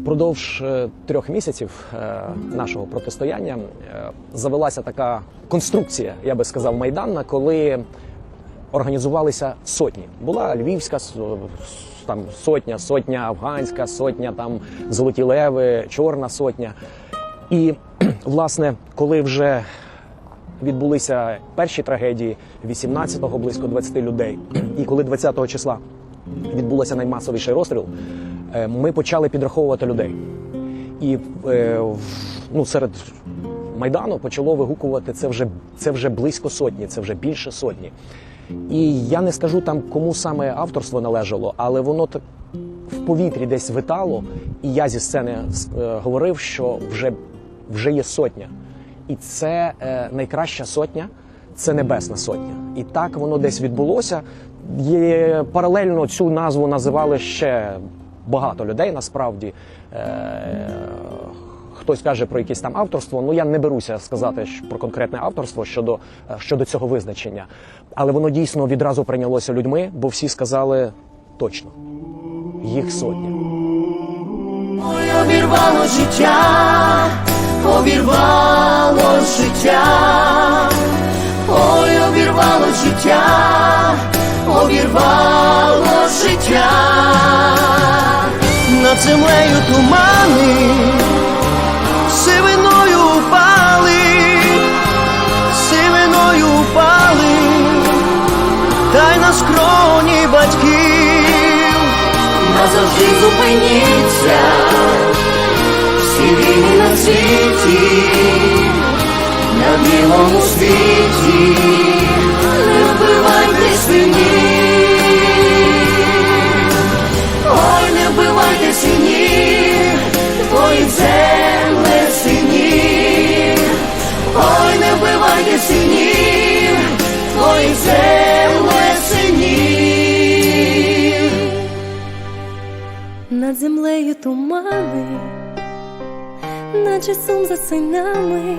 Впродовж е, трьох місяців е, нашого протистояння е, завелася така конструкція, я би сказав, майданна, коли організувалися сотні. Була львівська там сотня, сотня афганська, сотня там золоті леви, чорна сотня. І власне, коли вже відбулися перші трагедії 18-го близько 20 людей, і коли 20-го числа відбулося наймасовіший розстріл, е, ми почали підраховувати людей. І е, ну, серед майдану почало вигукувати це вже, це вже близько сотні, це вже більше сотні. І я не скажу там, кому саме авторство належало, але воно так в повітрі десь витало, і я зі сцени е, говорив, що вже, вже є сотня. І це е, найкраща сотня, це небесна сотня. І так воно десь відбулося. Є, паралельно цю назву називали ще багато людей насправді. Е, Хтось каже про якесь там авторство. Ну я не беруся сказати про конкретне авторство щодо, е, щодо цього визначення. Але воно дійсно відразу прийнялося людьми, бо всі сказали точно. Їх сотня. Ой, обірвало життя, обірвало життя, ой, обірвало життя, обірвало життя, над землею тумани, сивиною упали, сивиною упали, та й на скроні батьків. Назавжди зупиніться, всі війни на світі, на білому світі, не вбивайте синів, ой, не вбивайте синів, твоїх земле синів, ой, не вбивайте синів, твоїх земле синів. Над землею тумани, наче сум за синами,